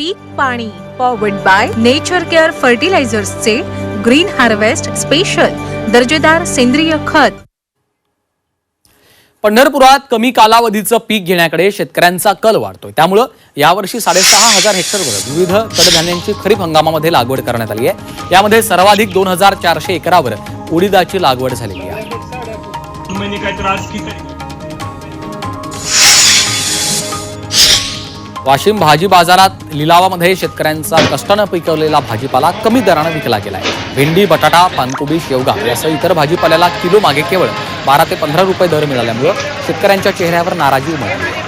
पीक पाणी powered by nature care फर्टिलायझर्सचे green harvest special दर्जेदार सेंद्रिय खत. पंढरपुरात कमी कालावधीचं पीक घेण्याकडे शेतकऱ्यांचा कल वाढतोय. त्यामुळं यावर्षी साडेसहा हजार हेक्टरवर विविध कडधान्यांची खरीप हंगामामध्ये लागवड करण्यात आली आहे. यामध्ये सर्वाधिक दोन हजार चारशे एकरावर उडीदाची लागवड झालेली आहे. वाशिम भाजी बाजारात लिलावामध्ये शेतकऱ्यांचा कष्टानं पिकवलेला भाजीपाला कमी दरानं विकला गेलाय. भेंडी बटाटा पानकोबी शेवगा यासह इतर भाजीपाल्याला किलो मागे केवळ बारा ते पंधरा रुपये दर मिळाल्यामुळं शेतकऱ्यांच्या चेहऱ्यावर नाराजी उमटली.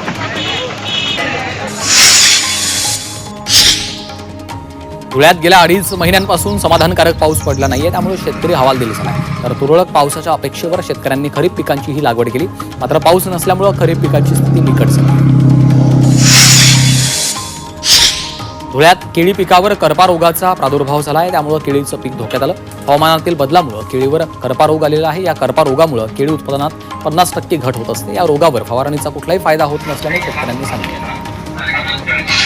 धुळ्यात गेल्या अडीच महिन्यांपासून समाधानकारक पाऊस पडला नाहीये त्यामुळे शेतकरी हवाल दिली झाला तर तुरळक पावसाच्या अपेक्षेवर शेतकऱ्यांनी खरीप पिकांची ही लागवड केली. मात्र पाऊस नसल्यामुळं खरीप पिकांची स्थिती बिकट झाली धुळ्यात केळी पिकावर करपा रोगाचा प्रादुर्भाव झाला आहे त्यामुळं केळीचं पीक धोक्यात आलं. हवामानातील बदलामुळं केळीवर करपा रोग आलेला आहे. या करपा रोगामुळं केळी उत्पादनात पन्नास टक्के घट होत असते. या रोगावर फवारणीचा कुठलाही फायदा होत नसल्याने शेतकऱ्यांनी सांगितलं.